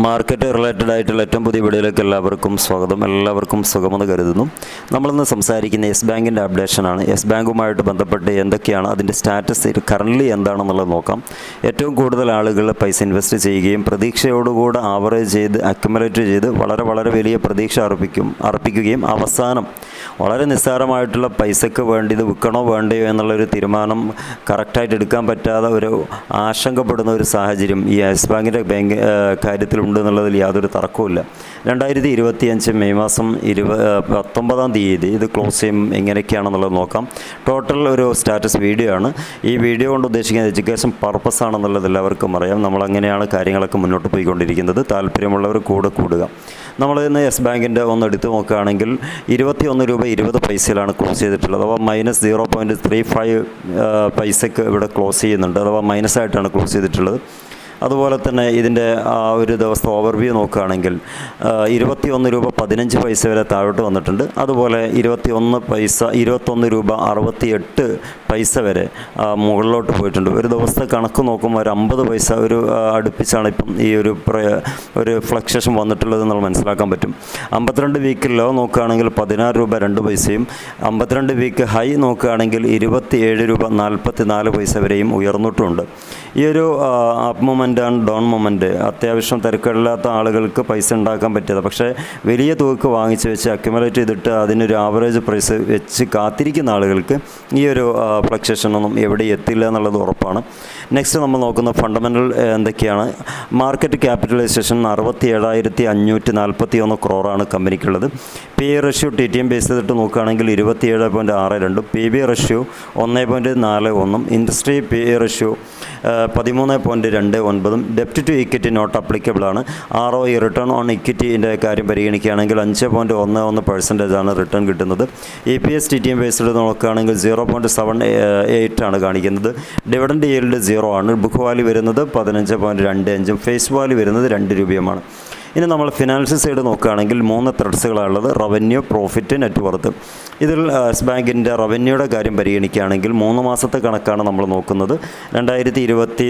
Market related ആയിട്ടുള്ള ഏറ്റവും പുതിയ വീഡിയോയിലേക്ക് എല്ലാവർക്കും സ്വാഗതം. എല്ലാവർക്കും സുഖമെന്ന് കരുതുന്നു. നമ്മളിന്ന് സംസാരിക്കുന്ന യെസ് ബാങ്കിന്റെ അപ്ഡേഷനാണ്. യെസ് ബാങ്കുമായിട്ട് ബന്ധപ്പെട്ട് എന്തൊക്കെയാണ് അതിന്റെ സ്റ്റാറ്റസ് കറന്റ് എന്താണെന്നുള്ളത് നോക്കാം. ഏറ്റവും കൂടുതൽ ആളുകൾ പൈസ ഇൻവെസ്റ്റ് ചെയ്യുകയും പ്രതീക്ഷയോടുകൂടെ ആവറേജ് ചെയ്ത് അക്യുമുലേറ്റ് ചെയ്ത് വളരെ വളരെ വലിയ പ്രതീക്ഷ അർപ്പിക്കും അർപ്പിക്കുകയും അവസാനം വളരെ നിസ്സാരമായിട്ടുള്ള പൈസയ്ക്ക് വേണ്ടി ഇത് വിൽക്കണോ വേണ്ടയോ എന്നുള്ളൊരു തീരുമാനം കറക്റ്റായിട്ട് എടുക്കാൻ പറ്റാതെ ഒരു ആശങ്കപ്പെടുന്ന ഒരു സാഹചര്യം ഈ യെസ് ബാങ്കിന്റെ ബാങ്ക് കാര്യത്തിലുണ്ട് എന്നുള്ളതിൽ യാതൊരു തർക്കവുമില്ല. രണ്ടായിരത്തി ഇരുപത്തി അഞ്ച് മെയ് മാസം ഇരുപ പത്തൊമ്പതാം തീയതി ഇത് ക്ലോസ് ചെയ്യും എങ്ങനെയൊക്കെയാണെന്നുള്ളത് നോക്കാം. ടോട്ടൽ ഒരു സ്റ്റാറ്റസ് വീഡിയോ ആണ്. ഈ വീഡിയോ കൊണ്ട് ഉദ്ദേശിക്കുന്നത് എഡ്യൂക്കേഷൻ പർപ്പസ് ആണെന്നുള്ളത് എല്ലാവർക്കും അറിയാം. നമ്മളങ്ങനെയാണ് കാര്യങ്ങളൊക്കെ മുന്നോട്ട് പോയിക്കൊണ്ടിരിക്കുന്നത്. താല്പര്യമുള്ളവർ കൂടെ കൂടുക. നമ്മൾ ഇന്ന് യെസ് ബാങ്കിന്റെ ഒന്ന് എടുത്തു നോക്കുകയാണെങ്കിൽ ഇരുപത്തി ഒന്ന് രൂപ ഇരുപത് പൈസയിലാണ് ക്ലോസ് ചെയ്തിട്ടുള്ളത്. അഥവാ minus zero point three five പൈസയ്ക്ക് ഇവിടെ ക്ലോസ് ചെയ്യുന്നുണ്ട്. അഥവാ മൈനസ് ആയിട്ടാണ് ക്ലോസ് ചെയ്തിട്ടുള്ളത്. അതുപോലെ തന്നെ ഇതിന്റെ ആ ഒരു ദിവസത്തെ ഓവർവ്യൂ നോക്കുകയാണെങ്കിൽ ഇരുപത്തി ഒന്ന് രൂപ പതിനഞ്ച് പൈസ വരെ താഴോട്ട് വന്നിട്ടുണ്ട്. അതുപോലെ ഇരുപത്തി ഒന്ന് പൈസ ഇരുപത്തൊന്ന് രൂപ അറുപത്തി എട്ട് പൈസ വരെ മുകളിലോട്ട് പോയിട്ടുണ്ട്. ഒരു ദിവസത്തെ കണക്ക് നോക്കുമ്പോൾ ഒരു അമ്പത് പൈസ ഒരു അടുപ്പിച്ചാണ് ഇപ്പം ഈ ഒരു ഒരു ഫ്ലക്ച്വേഷൻ വന്നിട്ടുള്ളത് നമ്മൾ മനസ്സിലാക്കാൻ പറ്റും. അമ്പത്തിരണ്ട് വീക്ക് ലോ നോക്കുകയാണെങ്കിൽ പതിനാറ് രൂപ രണ്ട് പൈസയും അമ്പത്തിരണ്ട് വീക്ക് ഹൈ നോക്കുകയാണെങ്കിൽ ഇരുപത്തി ഏഴ് രൂപ നാൽപ്പത്തി നാല് പൈസ വരെയും ഉയർന്നിട്ടുണ്ട്. ഈ ഒരു up moment and down moment അത്യാവശ്യം തിരക്കില്ലാത്ത ആളുകൾക്ക് പൈസ ഉണ്ടാക്കാൻ പറ്റിയത്. പക്ഷേ വലിയ തുകക്ക് വാങ്ങിച്ച് വെച്ച് അക്യുമുലേറ്റ് ചെയ്തിട്ട് അതിനൊരു ആവറേജ് പ്രൈസ് വെച്ച് കാത്തിരിക്കുന്ന ആളുകൾക്ക് ഈ ഒരു ഫ്ലക്ച്വേഷൻ ഒന്നും എവിടെ എത്തില്ല എന്നുള്ളത് ഉറപ്പാണ്. നെക്സ്റ്റ് നമ്മൾ നോക്കുന്ന ഫണ്ടമെന്റൽ എന്തൊക്കെയാണ്? മാർക്കറ്റ് ക്യാപിറ്റലൈസേഷൻ അറുപത്തി ഏഴായിരത്തി അഞ്ഞൂറ്റി നാൽപ്പത്തി ഒന്ന് ക്രോറാണ് കമ്പനിക്കുള്ളത്. P E ratio T T M base ചെയ്തിട്ട് നോക്കുകയാണെങ്കിൽ ഇരുപത്തിയേഴ് പോയിന്റ് ആറ് രണ്ടും. പി ബി റഷ്യോ ഒന്ന് പോയിന്റ് നാല് ഒന്നും. ഇൻഡസ്ട്രി പി എ റഷ്യോ പതിമൂന്ന് പോയിന്റ് രണ്ട് ഒൻപതും ഡെപ്റ്റ് ടു ഇക്വിറ്റി നോട്ട് അപ്ലിക്കബിൾ ആണ്. ആർ ഒ റിട്ടേൺ ഓൺ ഇക്വിറ്റിന്റെ കാര്യം പരിഗണിക്കുകയാണെങ്കിൽ അഞ്ച് പോയിന്റ് ഒന്ന് ഒന്ന് പെർസെന്റേജ് ആണ് റിട്ടേൺ കിട്ടുന്നത്. E P S T T M based നോക്കുകയാണെങ്കിൽ സീറോ പോയിന്റ് സെവൻ എയ്റ്റ് ആണ് കാണിക്കുന്നത്. ഡിവിഡൻഡ് yield സീറോ ആണ്. ബുക്ക് വാല്യൂ വരുന്നത് പതിനഞ്ച് പോയിന്റ് രണ്ട് അഞ്ചും. ഫേസ് വാല്യൂ വരുന്നത് രണ്ട് രൂപയുമാണ്. ഇനി നമ്മൾ ഫിനാൻഷ്യൽ സൈഡ് നോക്കുകയാണെങ്കിൽ മൂന്ന് ത്രെഡ്സുകളാണുള്ളത് റവന്യൂ പ്രോഫിറ്റ് നെറ്റ് വർത്ത് ഇതിൽ എസ് ബാങ്കിന്റെ റവന്യൂയുടെ കാര്യം പരിഗണിക്കുകയാണെങ്കിൽ മൂന്ന് മാസത്തെ കണക്കാണ് നമ്മൾ നോക്കുന്നത്. രണ്ടായിരത്തി ഇരുപത്തി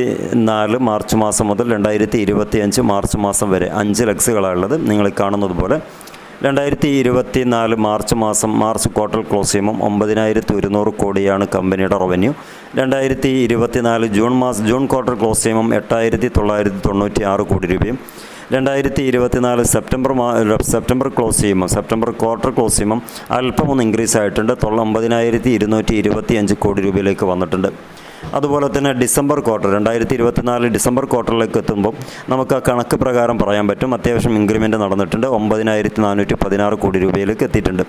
നാല് മാർച്ച് മാസം മുതൽ രണ്ടായിരത്തി ഇരുപത്തി അഞ്ച് മാർച്ച് മാസം വരെ അഞ്ച് ലക്സുകളാണുള്ളത് നിങ്ങൾ കാണുന്നത് പോലെ. രണ്ടായിരത്തി ഇരുപത്തി നാല് മാർച്ച് മാസം മാർച്ച് ക്വാർട്ടർ ക്ലോസ് ചെയ്യുമ്പം ഒമ്പതിനായിരത്തി ഒരുന്നൂറ് കോടിയാണ് കമ്പനിയുടെ റവന്യൂ രണ്ടായിരത്തി ഇരുപത്തി നാല് ജൂൺ മാസം ജൂൺ ക്വാർട്ടർ ക്ലോസ് ചെയ്യുമ്പം എട്ടായിരത്തി തൊള്ളായിരത്തി തൊണ്ണൂറ്റി ആറ് കോടി രൂപയും. രണ്ടായിരത്തി ഇരുപത്തിനാല് സെപ്റ്റംബർ സെപ്റ്റംബർ ക്ലോസ് ചെയ്യുമ്പോൾ സെപ്റ്റംബർ ക്വാർട്ടർ ക്ലോസ് ചെയ്യുമ്പം അല്പം ഒന്ന് ഇൻക്രീസ് ആയിട്ടുണ്ട്. തൊള്ള ഒമ്പതിനായിരത്തി ഇരുന്നൂറ്റി ഇരുപത്തി അഞ്ച് കോടി രൂപയിലേക്ക് വന്നിട്ടുണ്ട്. അതുപോലെ തന്നെ ഡിസംബർ ക്വാർട്ടർ രണ്ടായിരത്തി ഇരുപത്തിനാല് ഡിസംബർ ക്വാർട്ടറിലേക്ക് എത്തുമ്പോൾ നമുക്ക് ആ കണക്ക് പ്രകാരം പറയാൻ പറ്റും. അത്യാവശ്യം ഇൻക്രിമെന്റ് നടന്നിട്ടുണ്ട്. ഒമ്പതിനായിരത്തി നാനൂറ്റി പതിനാറ് കോടി രൂപയിലേക്ക് എത്തിയിട്ടുണ്ട്.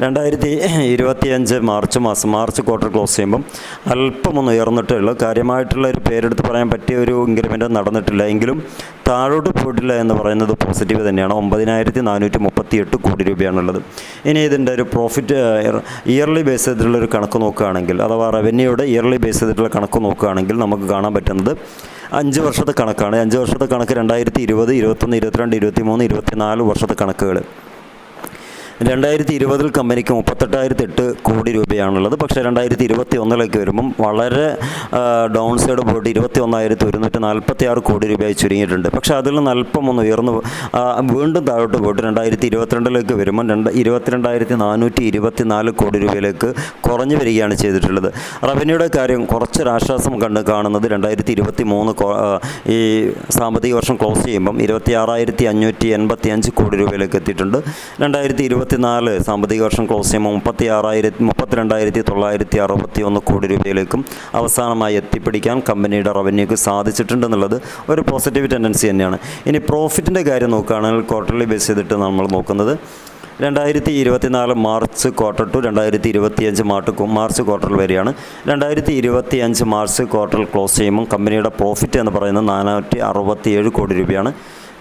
രണ്ടായിരത്തി ഇരുപത്തിയഞ്ച് മാർച്ച് മാസം മാർച്ച് ക്വാർട്ടർ ക്ലോസ് ചെയ്യുമ്പം അല്പമൊന്ന് ഉയർന്നിട്ടേ ഉള്ളൂ. കാര്യമായിട്ടുള്ള ഒരു പേരെടുത്ത് പറയാൻ പറ്റിയ ഒരു ഇൻക്രിമെന്റ് നടന്നിട്ടില്ല. എങ്കിലും താഴോട്ട് പോയിട്ടില്ല എന്ന് പറയുന്നത് പോസിറ്റീവ് തന്നെയാണ്. ഒമ്പതിനായിരത്തി നാനൂറ്റി മുപ്പത്തി എട്ട് കോടി രൂപയാണുള്ളത്. ഇനി ഇതിന്റെ ഒരു പ്രോഫിറ്റ് ഇയർലി ബേസ് ചെയ്തിട്ടുള്ളൊരു കണക്ക് നോക്കുകയാണെങ്കിൽ അഥവാ റവന്യൂയുടെ ഇയർലി ബേസ് ചെയ്തിട്ടുള്ള കണക്ക് നോക്കുകയാണെങ്കിൽ നമുക്ക് കാണാൻ പറ്റുന്നത് അഞ്ച് വർഷത്തെ കണക്കാണ്. അഞ്ച് വർഷത്തെ കണക്ക് രണ്ടായിരത്തി ഇരുപത് ഇരുപത്തൊന്ന് ഇരുപത്തിരണ്ട് ഇരുപത്തി മൂന്ന് ഇരുപത്തിനാല് വർഷത്തെ കണക്കുകൾ. രണ്ടായിരത്തി ഇരുപതിൽ കമ്പനിക്ക് മുപ്പത്തെട്ടായിരത്തി എട്ട് കോടി രൂപയാണുള്ളത്. പക്ഷേ രണ്ടായിരത്തി ഇരുപത്തി ഒന്നിലേക്ക് വരുമ്പം വളരെ ഡൗൺ സൈഡ് പോയിട്ട് ഇരുപത്തി ഒന്നായിരത്തി ഒരുന്നൂറ്റി നാൽപ്പത്തി ആറ് കോടി രൂപയായി ചുരുങ്ങിയിട്ടുണ്ട്. പക്ഷേ അതിൽ നിന്ന് അല്പം ഒന്ന് ഉയർന്നു വീണ്ടും താഴോട്ട് പോയിട്ട് രണ്ടായിരത്തി ഇരുപത്തിരണ്ടിലേക്ക് വരുമ്പം രണ്ട് ഇരുപത്തിരണ്ടായിരത്തി നാനൂറ്റി ഇരുപത്തി നാല് കോടി രൂപയിലേക്ക് കുറഞ്ഞു വരികയാണ് ചെയ്തിട്ടുള്ളത്. റവന്യൂയുടെ കാര്യം കുറച്ചൊരാശ്വാസം കണ്ട് കാണുന്നത് രണ്ടായിരത്തി ഇരുപത്തി മൂന്ന് ഈ സാമ്പത്തിക വർഷം ക്ലോസ് ചെയ്യുമ്പം ഇരുപത്തി ആറായിരത്തി അഞ്ഞൂറ്റി എൺപത്തി അഞ്ച് കോടി രൂപയിലേക്ക് എത്തിയിട്ടുണ്ട്. രണ്ടായിരത്തി ഇരുപത്തിനാല് സാമ്പത്തിക വർഷം ക്ലോസ് ചെയ്യുമ്പോൾ മുപ്പത്തി ആറായിരത്തി മുപ്പത്തിരണ്ടായിരത്തി തൊള്ളായിരത്തി അറുപത്തി ഒന്ന് കോടി രൂപയിലേക്കും അവസാനമായി എത്തിപ്പിടിക്കാൻ കമ്പനിയുടെ റവന്യൂക്ക് സാധിച്ചിട്ടുണ്ടെന്നുള്ളത് ഒരു പോസിറ്റീവ് ടെൻഡൻസി തന്നെയാണ്. ഇനി പ്രോഫിറ്റിന്റെ കാര്യം നോക്കുകയാണെങ്കിൽ ക്വാർട്ടർലി ബേസ് ചെയ്തിട്ട് നമ്മൾ നോക്കുന്നത് രണ്ടായിരത്തി ഇരുപത്തിനാല് മാർച്ച് ക്വാർട്ടർ ടു രണ്ടായിരത്തി ഇരുപത്തിയഞ്ച് മാർട്ട് മാർച്ച് ക്വാർട്ടർ വരെയാണ് രണ്ടായിരത്തി ഇരുപത്തി അഞ്ച് മാർച്ച് ക്വാർട്ടർ ക്ലോസ് ചെയ്യുമ്പോൾ കമ്പനിയുടെ പ്രോഫിറ്റ് എന്ന് പറയുന്നത് നാനൂറ്റി അറുപത്തി ഏഴ് കോടി രൂപയാണ്.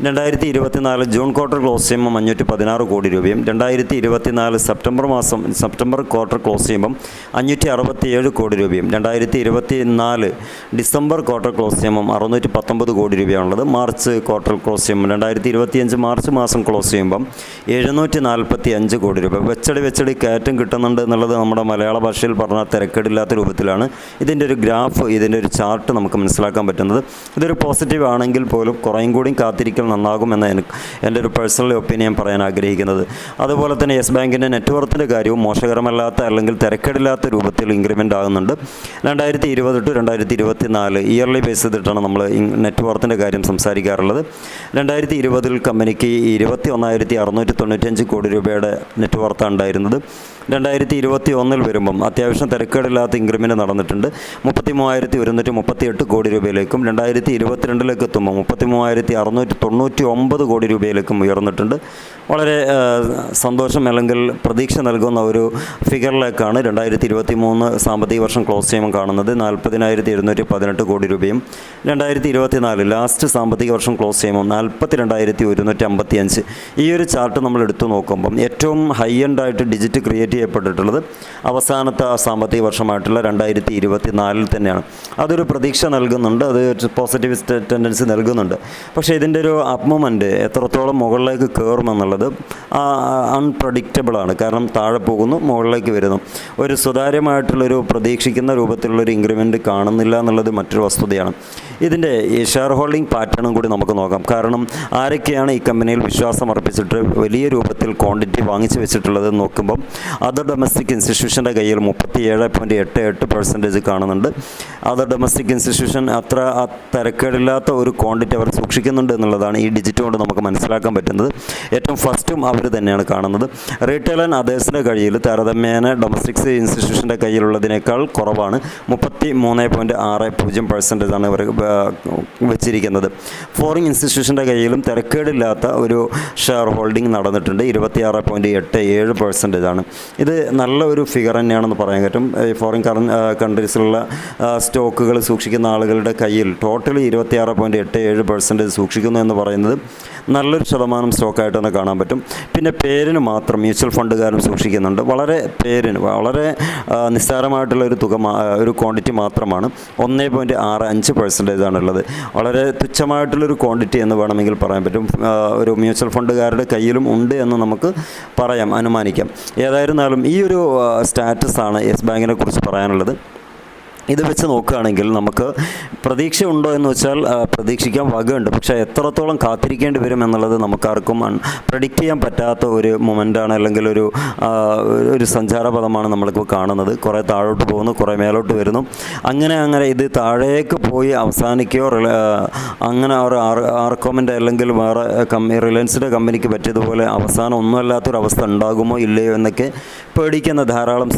രണ്ടായിരത്തി ഇരുപത്തിനാല് ജൂൺ ക്വാർട്ടർ ക്ലോസ് ചെയ്യുമ്പോൾ അഞ്ഞൂറ്റി പതിനാറ് കോടി രൂപയും രണ്ടായിരത്തി ഇരുപത്തിനാല് സെപ്റ്റംബർ മാസം സെപ്റ്റംബർ ക്വാർട്ടർ ക്ലോസ് ചെയ്യുമ്പം അഞ്ഞൂറ്റി അറുപത്തി ഏഴ് കോടി രൂപയും രണ്ടായിരത്തി ഇരുപത്തി നാല് ഡിസംബർ ക്വാർട്ടർ ക്ലോസ് ചെയ്യുമ്പം അറുന്നൂറ്റി പത്തൊമ്പത് കോടി രൂപയാണുള്ളത്. മാർച്ച് ക്വാർട്ടർ ക്ലോസ് ചെയ്യുമ്പോൾ രണ്ടായിരത്തി ഇരുപത്തിയഞ്ച് മാർച്ച് മാസം ക്ലോസ് ചെയ്യുമ്പം എഴുന്നൂറ്റി നാൽപ്പത്തി അഞ്ച് കോടി രൂപ. വെച്ചടി വെച്ചടി കയറ്റം കിട്ടുന്നുണ്ട് എന്നുള്ളത് നമ്മുടെ മലയാള ഭാഷയിൽ പറഞ്ഞാൽ തിരക്കേടില്ലാത്ത രൂപത്തിലാണ്. ഇതിന്റെ ഒരു ഗ്രാഫ് ഇതിന്റെ ഒരു ചാർട്ട് നമുക്ക് മനസ്സിലാക്കാൻ പറ്റുന്നത്. ഇതൊരു പോസിറ്റീവ് ആണെങ്കിൽ പോലും കുറേയും കൂടി കാത്തിരിക്കൽ നന്നാകുമെന്ന് എനിക്ക് എന്റെ ഒരു പേഴ്സണൽ ഒപ്പീനിയൻ പറയാൻ ആഗ്രഹിക്കുന്നത്. അതുപോലെ തന്നെ യെസ് ബാങ്കിന്റെ നെറ്റ്വർത്തിന്റെ കാര്യവും മോശകരമല്ലാത്ത അല്ലെങ്കിൽ തിരക്കേടില്ലാത്ത രൂപത്തിൽ ഇൻക്രിമെന്റ് ആകുന്നുണ്ട്. രണ്ടായിരത്തി ഇരുപത് ടു രണ്ടായിരത്തി ഇരുപത്തി നാല് ഇയർലി ബേസ് ചെയ്തിട്ടാണ് നമ്മൾ നെറ്റ്വർത്തിന്റെ കാര്യം സംസാരിക്കാറുള്ളത്. രണ്ടായിരത്തി ഇരുപതിൽ കമ്പനിക്ക് ഇരുപത്തി ഒന്നായിരത്തി അറുന്നൂറ്റി തൊണ്ണൂറ്റഞ്ച് കോടി രൂപയുടെ നെറ്റ്വർത്താണ് ഉണ്ടായിരുന്നത്. രണ്ടായിരത്തി ഇരുപത്തി ഒന്നിൽ വരുമ്പം അത്യാവശ്യം തിരക്കേടില്ലാത്ത ഇൻക്രിമെന്റ് നടന്നിട്ടുണ്ട്. മുപ്പത്തി മൂവായിരത്തി ഒരുന്നൂറ്റി മുപ്പത്തി എട്ട് കോടി രൂപയിലേക്കും രണ്ടായിരത്തി ഇരുപത്തിരണ്ടിലേക്ക് എത്തുമ്പോൾ മുപ്പത്തി മൂവായിരത്തി അറുന്നൂറ്റി തൊണ്ണൂറ്റി ഒമ്പത് കോടി രൂപയിലേക്കും ഉയർന്നിട്ടുണ്ട്. വളരെ സന്തോഷം അല്ലെങ്കിൽ പ്രതീക്ഷ നൽകുന്ന ഒരു ഫിഗറിലേക്കാണ് രണ്ടായിരത്തി ഇരുപത്തി മൂന്ന് സാമ്പത്തിക വർഷം ക്ലോസ് ചെയ്യുമ്പോൾ കാണുന്നത്. നാൽപ്പതിനായിരത്തി എഴുന്നൂറ്റി പതിനെട്ട് കോടി രൂപയും രണ്ടായിരത്തി ഇരുപത്തി നാല് ലാസ്റ്റ് സാമ്പത്തിക വർഷം ക്ലോസ് ചെയ്യുമ്പോൾ നാൽപ്പത്തി രണ്ടായിരത്തി ഒരുന്നൂറ്റി അമ്പത്തി അഞ്ച് ഈ ഒരു ചാർട്ട് നമ്മൾ എടുത്തു നോക്കുമ്പം ഏറ്റവും ഹൈ എൻഡായിട്ട് ഡിജിറ്റ് ക്രിയേറ്റ് ചെയ്യപ്പെട്ടിട്ടുള്ളത്. അവസാനത്തെ ആ സാമ്പത്തിക വർഷമായിട്ടുള്ള രണ്ടായിരത്തി ഇരുപത്തി നാലിൽ തന്നെയാണ്. അതൊരു പ്രതീക്ഷ നൽകുന്നുണ്ട് അത് പോസിറ്റീവ് ടെൻഡൻസി നൽകുന്നുണ്ട്. പക്ഷേ ഇതിന്റെ ഒരു അപ്മൊമെന്റ് എത്രത്തോളം മുകളിലേക്ക് കയറുമെന്നുള്ളത് അൺപ്രഡിക്റ്റബിളാണ് കാരണം താഴെ പോകുന്നു മുകളിലേക്ക് വരുന്നു. ഒരു സുതാര്യമായിട്ടുള്ളൊരു പ്രതീക്ഷിക്കുന്ന രൂപത്തിലുള്ളൊരു ഇൻക്രിമെന്റ് കാണുന്നില്ല എന്നുള്ളത് മറ്റൊരു വസ്തുതയാണ്. ഇതിന്റെ ഷെയർ ഹോൾഡിംഗ് പാറ്റേണും കൂടി നമുക്ക് നോക്കാം. കാരണം ആരൊക്കെയാണ് ഈ കമ്പനിയിൽ വിശ്വാസം അർപ്പിച്ചിട്ട് വലിയ രൂപത്തിൽ ക്വാണ്ടിറ്റി വാങ്ങിച്ചു വെച്ചിട്ടുള്ളത് നോക്കുമ്പം അതർ ഡൊമസ്റ്റിക് ഇൻസ്റ്റിറ്റ്യൂഷന്റെ കയ്യിൽ മുപ്പത്തി ഏഴ് പോയിന്റ് എട്ട് എട്ട് പെർസെന്റേജ് കാണുന്നുണ്ട്. അതർ ഡൊമസ്റ്റിക് ഇൻസ്റ്റിറ്റ്യൂഷൻ അത്ര തിരക്കേടില്ലാത്ത ഒരു ക്വാണ്ടിറ്റി അവർ സൂക്ഷിക്കുന്നുണ്ട് എന്നുള്ളതാണ് ഈ ഡിജിറ്റ് കൊണ്ട് നമുക്ക് മനസ്സിലാക്കാൻ പറ്റുന്നത്. ഏറ്റവും ഫസ്റ്റും അവർ തന്നെയാണ് കാണുന്നത്. റീറ്റെയിൽ ആൻഡ് അതേഴ്സിന്റെ കയ്യിൽ താരതമ്യേന ഡൊമസ്റ്റിക്സ് ഇൻസ്റ്റിറ്റ്യൂഷന്റെ കയ്യിലുള്ളതിനേക്കാൾ കുറവാണ്. മുപ്പത്തി മൂന്ന് പോയിന്റ് ആറ് പൂജ്യം പെർസെന്റേജ് ആണ് ഇവർ വെച്ചിരിക്കുന്നത്. ഫോറിൻ ഇൻസ്റ്റിറ്റ്യൂഷന്റെ കയ്യിലും തിരക്കേടില്ലാത്ത ഒരു ഷെയർ ഹോൾഡിംഗ് നടന്നിട്ടുണ്ട്. ഇരുപത്തിയാറ് പോയിന്റ് എട്ട് ഏഴ് പെർസെന്റേജ് ആണ് ഇത് നല്ലൊരു ഫിഗർ തന്നെയാണെന്ന് പറയാൻ പറ്റും. ഫോറിൻ കറൻ കൺട്രീസിലുള്ള സ്റ്റോക്കുകൾ സൂക്ഷിക്കുന്ന ആളുകളുടെ കയ്യിൽ ടോട്ടലി ഇരുപത്തിയാറ് പോയിന്റ് എട്ട് ഏഴ് പെർസെന്റേജ് സൂക്ഷിക്കുന്നു എന്ന് പറയുന്നത് നല്ലൊരു ശതമാനം സ്റ്റോക്കായിട്ട് തന്നെ കാണാൻ പറ്റും. പിന്നെ പേരിന് മാത്രം മ്യൂച്വൽ ഫണ്ടുകാരും സൂക്ഷിക്കുന്നുണ്ട്. വളരെ പേരിന് വളരെ നിസ്സാരമായിട്ടുള്ള ഒരു തുക ഒരു ക്വാണ്ടിറ്റി മാത്രമാണ്. ഒന്നേ പോയിന്റ് ആറ് അഞ്ച് പെർസെന്റേജ് ആണുള്ളത് വളരെ തുച്ഛമായിട്ടുള്ളൊരു ക്വാണ്ടിറ്റി എന്ന് വേണമെങ്കിൽ പറയാൻ പറ്റും. ഒരു മ്യൂച്വൽ ഫണ്ടുകാരുടെ കയ്യിലും ഉണ്ട് എന്ന് നമുക്ക് പറയാം അനുമാനിക്കാം. ഏതായിരുന്നാലും ഈ ഒരു സ്റ്റാറ്റസാണ് യെസ് ബാങ്കിനെ കുറിച്ച് പറയാനുള്ളത്. ഇത് വെച്ച് നോക്കുകയാണെങ്കിൽ നമുക്ക് പ്രതീക്ഷ ഉണ്ടോ എന്ന് വെച്ചാൽ പ്രതീക്ഷിക്കാൻ വകയുണ്ട്. പക്ഷേ എത്രത്തോളം കാത്തിരിക്കേണ്ടി വരും എന്നുള്ളത് നമുക്കാർക്കും പ്രഡിക്റ്റ് ചെയ്യാൻ പറ്റാത്ത ഒരു മൊമെന്റാണ് അല്ലെങ്കിൽ ഒരു ഒരു സഞ്ചാരപഥമാണ് നമ്മളിപ്പോൾ കാണുന്നത്. കുറേ താഴോട്ട് പോകുന്നു കുറേ മേലോട്ട് വരുന്നു. അങ്ങനെ അങ്ങനെ ഇത് താഴേക്ക് പോയി അവസാനിക്കുകയോ അങ്ങനെ ഒരു ആർക്കോമിന്റെ അല്ലെങ്കിൽ വേറെ കമ്പനി റിലയൻസിന്റെ കമ്പനിക്ക് പറ്റിയതുപോലെ അവസാനം ഒന്നുമല്ലാത്തൊരു അവസ്ഥ ഉണ്ടാകുമോ ഇല്ലയോ എന്നൊക്കെ പേടിക്കുന്ന ധാരാളം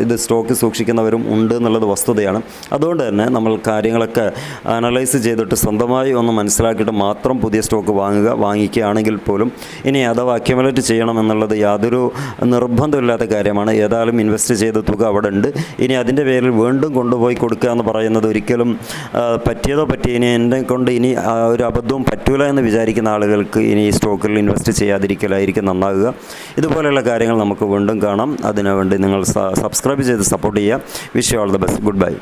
ഇത് സ്റ്റോക്ക് സൂക്ഷിക്കുന്നവരും ഉണ്ട് എന്നുള്ളത് വസ്തുതയാണ്. അതുകൊണ്ട് തന്നെ നമ്മൾ കാര്യങ്ങളൊക്കെ അനലൈസ് ചെയ്തിട്ട് സ്വന്തമായി ഒന്ന് മനസ്സിലാക്കിയിട്ട് മാത്രം പുതിയ സ്റ്റോക്ക് വാങ്ങുക വാങ്ങിക്കുകയാണെങ്കിൽ പോലും ഇനി അഥവാ അക്യുമുലേറ്റ് ചെയ്യണം എന്നുള്ളത് യാതൊരു നിർബന്ധമില്ലാത്ത കാര്യമാണ്. ഏതായാലും ഇൻവെസ്റ്റ് ചെയ്ത തുക അവിടെ ഉണ്ട്. ഇനി അതിന്റെ പേരിൽ വീണ്ടും കൊണ്ടുപോയി കൊടുക്കുക എന്ന് പറയുന്നത് ഒരിക്കലും പറ്റിയതോ പറ്റിയ ഇനി എന്നെ കൊണ്ട് ഇനി ഒരു അബദ്ധവും പറ്റൂല എന്ന് വിചാരിക്കുന്ന ആളുകൾക്ക് ഇനി ഈ സ്റ്റോക്കിൽ ഇൻവെസ്റ്റ് ചെയ്യാതിരിക്കലായിരിക്കും നന്നാകുക. ഇതുപോലെയുള്ള കാര്യങ്ങൾ നമുക്ക് വീണ്ടും കാണാം. അതിനുവേണ്ടി നിങ്ങൾ സബ്സ്ക്രൈബ് ചെയ്ത് സപ്പോർട്ട് ചെയ്യുക. Wish all the best goodbye